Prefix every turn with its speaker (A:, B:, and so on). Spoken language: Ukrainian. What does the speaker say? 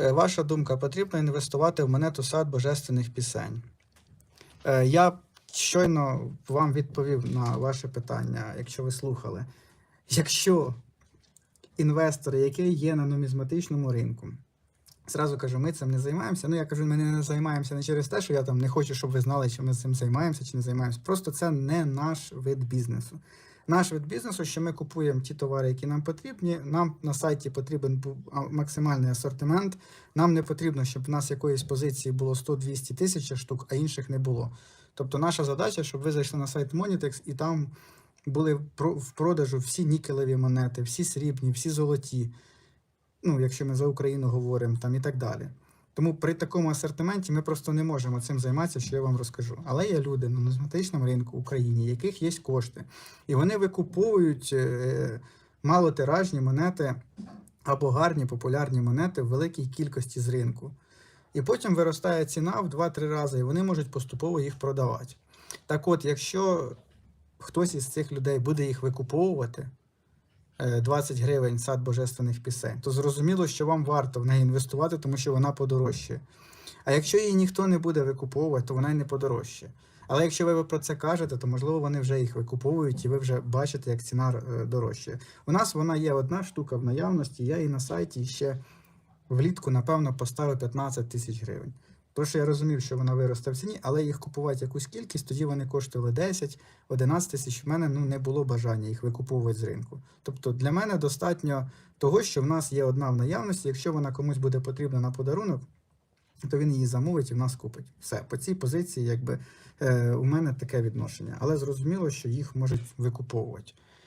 A: Е, Ваша думка, потрібно інвестувати в монету сад божественних пісень? Е, Я щойно вам відповів на ваше питання, якщо ви слухали. Якщо інвестор, який є на нумізматичному ринку, зразу кажу, ми цим не займаємося. Ну, я кажу, ми не займаємося не через те, що я там не хочу, щоб ви знали, чи ми цим займаємося, чи не займаємося. Просто це не наш вид бізнесу. Наш вид бізнесу, що ми купуємо ті товари, які нам потрібні. Нам на сайті потрібен був максимальний асортимент. Нам не потрібно, щоб в нас якоїсь позиції було 100-200 тисяч штук, а інших не було. Тобто наша задача, щоб ви зайшли на сайт Monitex і там були в продажу всі нікелеві монети, всі срібні, всі золоті. Ну, якщо ми за Україну говоримо, там і так далі. Тому при такому асортименті ми просто не можемо цим займатися, що я вам розкажу. Але є люди на нумізматичному ринку в Україні, яких є кошти, і вони викуповують е, малотиражні монети або гарні популярні монети в великій кількості з ринку. І потім виростає ціна в 2-3 рази, і вони можуть поступово їх продавати. Так от, якщо хтось із цих людей буде їх викуповувати, 20 гривень сад божественних пісень, то зрозуміло, що вам варто в неї інвестувати, тому що вона подорожчає. А якщо її ніхто не буде викуповувати, то вона й не подорожчає. Але якщо ви про це кажете, то можливо вони вже їх викуповують, і ви вже бачите, як ціна е, дорожчає. У нас вона є одна штука в наявності, я її на сайті ще влітку, напевно, поставив 15 тисяч гривень. Що я розумів, що вона виросте в ціні, але їх купувати якусь кількість, тоді вони коштували 10, 11 тисяч. В мене ну, не було бажання їх викуповувати з ринку. Тобто для мене достатньо того, що в нас є одна в наявності. Якщо вона комусь буде потрібна на подарунок, то він її замовить і в нас купить. Все, по цій позиції, якби е, у мене таке відношення. Але зрозуміло, що їх можуть викуповувати.